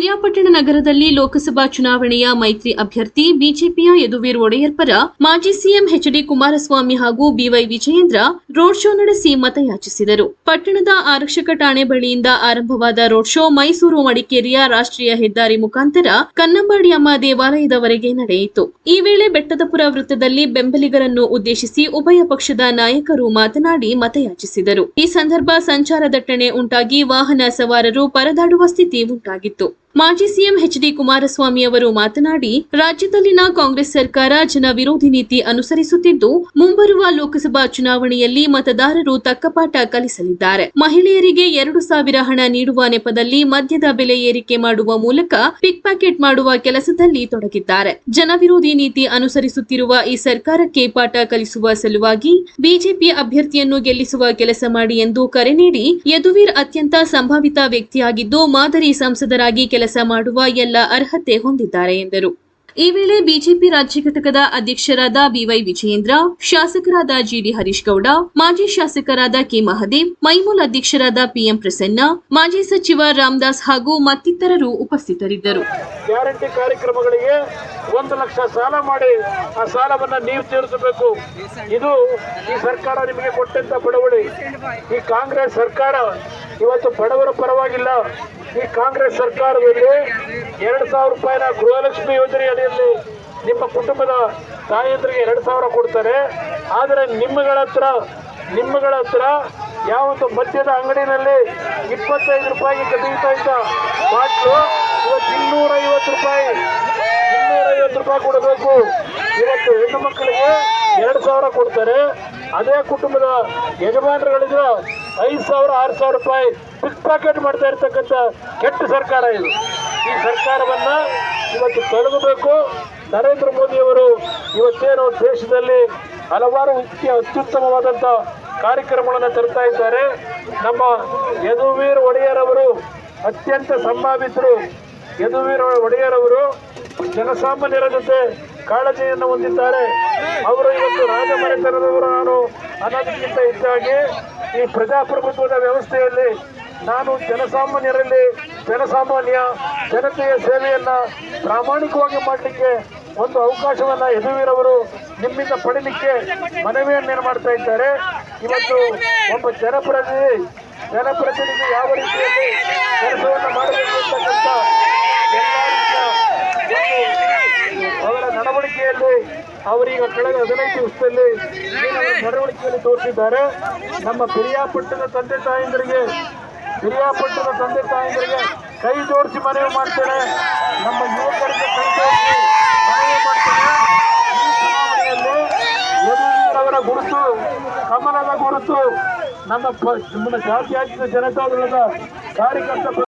ಪಿರಿಯಾಪಟ್ಟಣ ನಗರದಲ್ಲಿ ಲೋಕಸಭಾ ಚುನಾವಣೆಯ ಮೈತ್ರಿ ಅಭ್ಯರ್ಥಿ ಬಿಜೆಪಿಯ ಯದುವೀರ್ ಒಡೆಯರ್ ಪರ ಮಾಜಿ ಸಿಎಂ ಎಚ್ಡಿ ಕುಮಾರಸ್ವಾಮಿ ಹಾಗೂ ಬಿವೈ ವಿಜಯೇಂದ್ರ ರೋಡ್ ಶೋ ನಡೆಸಿ ಮತಯಾಚಿಸಿದರು. ಪಟ್ಟಣದ ಆರಕ್ಷಕ ಠಾಣೆ ಬಳಿಯಿಂದ ಆರಂಭವಾದ ರೋಡ್ ಶೋ ಮೈಸೂರು ಮಡಿಕೇರಿಯ ರಾಷ್ಟ್ರೀಯ ಹೆದ್ದಾರಿ ಮುಖಾಂತರ ಕನ್ನಂಬಾಡಿಯಮ್ಮ ದೇವಾಲಯದವರೆಗೆ ನಡೆಯಿತು. ಈ ವೇಳೆ ಬೆಟ್ಟದಪುರ ವೃತ್ತದಲ್ಲಿ ಬೆಂಬಲಿಗರನ್ನು ಉದ್ದೇಶಿಸಿ ಉಭಯ ಪಕ್ಷದ ನಾಯಕರು ಮಾತನಾಡಿ ಮತಯಾಚಿಸಿದರು. ಈ ಸಂದರ್ಭ ಸಂಚಾರ ದಟ್ಟಣೆ ಉಂಟಾಗಿ ವಾಹನ ಸವಾರರು ಪರದಾಡುವ ಸ್ಥಿತಿ ಉಂಟಾಗಿತ್ತು. ಮಾಜಿ ಸಿಎಂ ಎಚ್ಡಿ ಕುಮಾರಸ್ವಾಮಿ ಅವರು ಮಾತನಾಡಿ, ರಾಜ್ಯದಲ್ಲಿನ ಕಾಂಗ್ರೆಸ್ ಸರ್ಕಾರ ಜನ ವಿರೋಧಿ ನೀತಿ ಅನುಸರಿಸುತ್ತಿದ್ದು, ಮುಂಬರುವ ಲೋಕಸಭಾ ಚುನಾವಣೆಯಲ್ಲಿ ಮತದಾರರು ತಕ್ಕ ಪಾಠ ಕಲಿಸಲಿದ್ದಾರೆ. ಮಹಿಳೆಯರಿಗೆ ಎರಡು ಸಾವಿರ ಹಣ ನೀಡುವ ನೆಪದಲ್ಲಿ ಮದ್ಯದ ಬೆಲೆ ಏರಿಕೆ ಮಾಡುವ ಮೂಲಕ ಪಿಕ್ ಪ್ಯಾಕೆಟ್ ಮಾಡುವ ಕೆಲಸದಲ್ಲಿ ತೊಡಗಿದ್ದಾರೆ. ಜನವಿರೋಧಿ ನೀತಿ ಅನುಸರಿಸುತ್ತಿರುವ ಈ ಸರ್ಕಾರಕ್ಕೆ ಪಾಠ ಕಲಿಸುವ ಸಲುವಾಗಿ ಬಿಜೆಪಿ ಅಭ್ಯರ್ಥಿಯನ್ನು ಗೆಲ್ಲಿಸುವ ಕೆಲಸ ಮಾಡಿ ಎಂದು ಕರೆ ನೀಡಿ, ಯದುವೀರ್ ಅತ್ಯಂತ ಸಂಭಾವಿತ ವ್ಯಕ್ತಿಯಾಗಿದ್ದು, ಮಾದರಿ ಸಂಸದರಾಗಿ ಕೆಲಸ ಮಾಡುವ ಎಲ್ಲ ಅರ್ಹತೆ ಹೊಂದಿದ್ದಾರೆ ಎಂದರು. ಈ ವೇಳೆ ಬಿಜೆಪಿ ರಾಜ್ಯ ಘಟಕದ ಅಧ್ಯಕ್ಷರಾದ ಬಿವೈ ವಿಜಯೇಂದ್ರ, ಶಾಸಕರಾದ ಜಿಡಿ ಹರೀಶ್ ಗೌಡ ಮಾಜಿ ಶಾಸಕರಾದ ಕೆ ಮಹದೇವ್, ಮೈಮೂಲ್ ಅಧ್ಯಕ್ಷರಾದ ಪಿಎಂ ಪ್ರಸನ್ನ, ಮಾಜಿ ಸಚಿವ ರಾಮದಾಸ್ ಹಾಗೂ ಮತ್ತಿತರರು ಉಪಸ್ಥಿತರಿದ್ದರು. ಒಂದು ಲಕ್ಷ ಸಾಲ ಮಾಡಿ ಆ ಸಾಲವನ್ನ ನೀವು ತೀರಿಸಬೇಕು. ಇದು ಈ ಸರ್ಕಾರ ನಿಮಗೆ ಕೊಟ್ಟಂತ ಬಡವಳಿ. ಈ ಕಾಂಗ್ರೆಸ್ ಸರ್ಕಾರ ಇವತ್ತು ಬಡವರ ಪರವಾಗಿಲ್ಲ. ಈ ಕಾಂಗ್ರೆಸ್ ಸರ್ಕಾರದಲ್ಲಿ ಎರಡು ಸಾವಿರ ರೂಪಾಯಿನ ಗೃಹಲಕ್ಷ್ಮಿ ಯೋಜನೆ ಅಡಿಯಲ್ಲಿ ನಿಮ್ಮ ಕುಟುಂಬದ ತಾಯಂದ್ರಿಗೆ ಎರಡು ಸಾವಿರ ಕೊಡ್ತಾರೆ. ಆದರೆ ನಿಮ್ಮಗಳ ಹತ್ರ ನಿಮ್ಮಗಳ ಹತ್ರ ಯಾವೊಂದು ಮದ್ಯದ ಅಂಗಡಿನಲ್ಲಿ ಇಪ್ಪತ್ತೈದು ರೂಪಾಯಿ ಕದೀತಾ ಇದ್ದ ಬಾಟ್ಲು ಇವತ್ತು ಇನ್ನೂರ ಐವತ್ತು ರೂಪಾಯಿ ಕೊಡಬೇಕು. ಇವತ್ತು ಹೆಣ್ಣು ಮಕ್ಕಳಿಗೆ ಎರಡು ಸಾವಿರ ಕೊಡ್ತಾರೆ. ಅದೇ ಕುಟುಂಬದ ಯಜಮಾನರುಗಳಿದ್ರೆ ಐದು ಸಾವಿರ, ಆರು ಸಾವಿರ ರೂಪಾಯಿ ಪಿಕ್ ಪಾಕೆಟ್ ಮಾಡ್ತಾ ಇರ್ತಕ್ಕಂಥ ಕೆಟ್ಟ ಸರ್ಕಾರ ಇದು. ಈ ಸರ್ಕಾರವನ್ನ ಇವತ್ತು ತೊಲಗಬೇಕು. ನರೇಂದ್ರ ಮೋದಿಯವರು ಇವತ್ತೇನು ದೇಶದಲ್ಲಿ ಹಲವಾರು ರೀತಿಯ ಅತ್ಯುತ್ತಮವಾದಂಥ ಕಾರ್ಯಕ್ರಮಗಳನ್ನು ತರ್ತಾ ಇದ್ದಾರೆ. ನಮ್ಮ ಯದುವೀರ್ ಒಡೆಯರ್ ಅವರು ಅತ್ಯಂತ ಸಂಭಾವಿತರು. ಯದುವೀರ್ ಒಡೆಯರ್ ಅವರು ಜನಸಾಮಾನ್ಯರ ಜೊತೆ ಕಾಳಜಿಯನ್ನು ಹೊಂದಿದ್ದಾರೆ. ಅವರು ಇವತ್ತು ರಾಜಮನೆತನದವರು ನಾನು. ಅನ್ನೋದಕ್ಕಿಂತ ಹೆಚ್ಚಾಗಿ ಈ ಪ್ರಜಾಪ್ರಭುತ್ವದ ವ್ಯವಸ್ಥೆಯಲ್ಲಿ ನಾನು ಜನಸಾಮಾನ್ಯರಲ್ಲಿ ಜನಸಾಮಾನ್ಯ ಜನತೆಯ ಸೇವೆಯನ್ನು ಪ್ರಾಮಾಣಿಕವಾಗಿ ಮಾಡಲಿಕ್ಕೆ ಒಂದು ಅವಕಾಶವನ್ನು ಯದುವೀರವರು ನಿಮ್ಮಿಂದ ಪಡೀಲಿಕ್ಕೆ ಮನವಿಯನ್ನೇನು ಮಾಡ್ತಾ ಇದ್ದಾರೆ. ಇವತ್ತು ಒಬ್ಬ ಜನಪ್ರತಿನಿಧಿ ಜನಪ್ರತಿನಿಧಿ ಯಾವ ರೀತಿಯಲ್ಲಿ ಕೆಲಸವನ್ನು ಮಾಡಬೇಕು ಅಂತಕ್ಕಂಥ ಎಲ್ಲ ರೀತಿಯ ಒಂದು ಅವರ ನಡವಳಿಕೆಯಲ್ಲಿ ಅವರೀಗ ಕಳೆದ ಹದಿನೈದು ದಿವಸದಲ್ಲಿ ನಡವಳಿಕೆಯಲ್ಲಿ ತೋರಿಸಿದ್ದಾರೆ. ನಮ್ಮ ಪಿರಿಯಾಪಟ್ಟಣ ತಂದೆ ತಾಯಂದರಿಗೆ, ಪಿರಿಯಾಪಟ್ಟಣ ತಂದೆ ತಾಯಂದರಿಗೆ ಕೈ ಜೋಡಿಸಿ ಮನವಿ ಮಾಡ್ತೇನೆ. ನಮ್ಮ ಯುವಕರಿಗೆ ಕೈ ಜೋಡಿಸಿ ಮನವಿ ಮಾಡ್ತೇನೆ. ಈ ಚುನಾವಣೆಯಲ್ಲಿ ಯಡಿಯೂರವರ ಗುರುತು, ಕಮಲದ ಗುರುತು, ನಮ್ಮ ಜಾತ್ಯತೀತ ಜನತಾದಳದ ಕಾರ್ಯಕರ್ತ